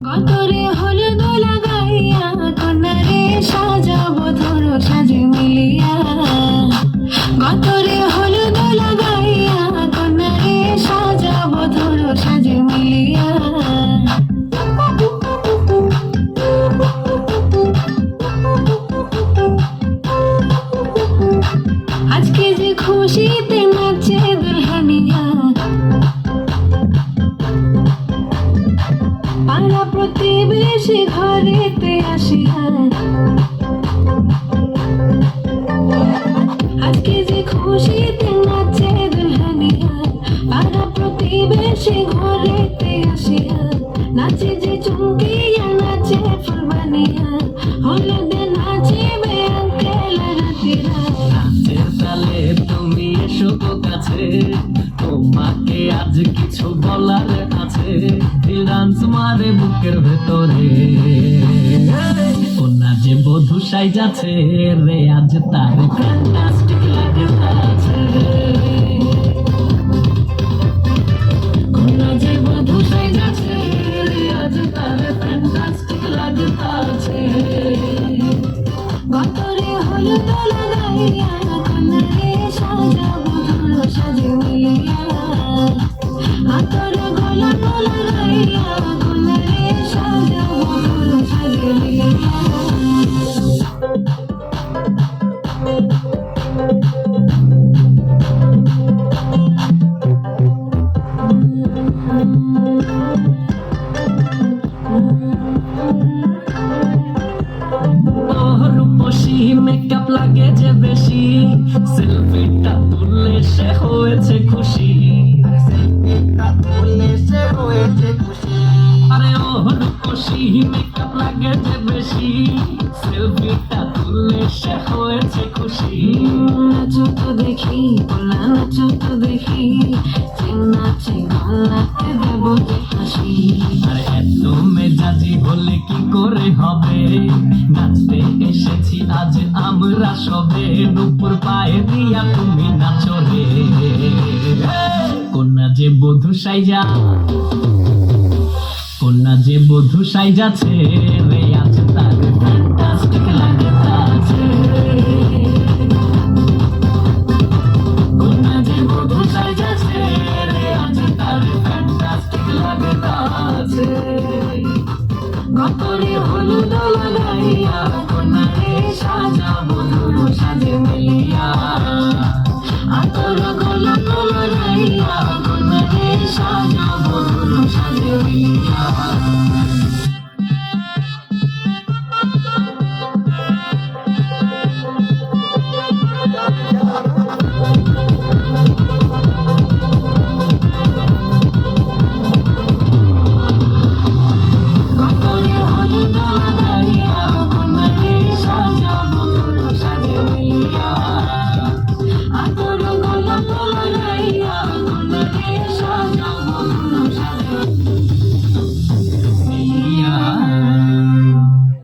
কতরে হলুদ লাগাইয়া কন্যারে সাজাবো ধরো সাজে মিলিয়া। কন্যারে সাজাবো ধরো সাজে মিলিয়া। আজকে যে খুশিতে প্রতিবেশী ঘরেতে আসিয়া আজকে যে খুশিতে নাচে দুলহানিয়া, পাড়া প্রতিবেশী ঘরেতে আসিয়া, নাচে যে চুমকিয়া, নাচে ফুলবানিয়া হলুদে নাচিবে আঙ্কেল রাতিরা নাচের তালে তুমি এসো কাছে। আজ কিছু বলার আছে ডান্স মারে বুকের ভেতরে। কন্যা যে বধু সাই যাচ্ছে রে আজ তার ফ্যান্টাস্টিক লাগতাছে কন্যা যে বধু সাই যাচ্ছে রে আজ তার মেকআপ লাগে যে বেশি। সেলফিটা তুললে সে হয়েছে খুশি। ও রূপসী মেকআপ লাগে যে বেশি। সেলফিটা তুললে সে হয়েছে খুশি। নাচো তো দেখি পোলা নাচো তো দেখি নাচে গলাতে দেবো যে হাসি। আর এত মেজাজি হলে কি করে হবে? নাচতে এসেছি আজ আমরা সবে। নুপুর পায়ে দিয়া তুমি নাচো রে। কন্যা যে বধু সাইজা। কন্যা যে বধু সাইজাছে, রে আজ তার ফ্যান্টাস্টিক লাগতাছে কন্যা যে বধু সাইজাছে, রে আজ তার ফ্যান্টাস্টিক সাজাবো ধরো সাজে মিলিয়া।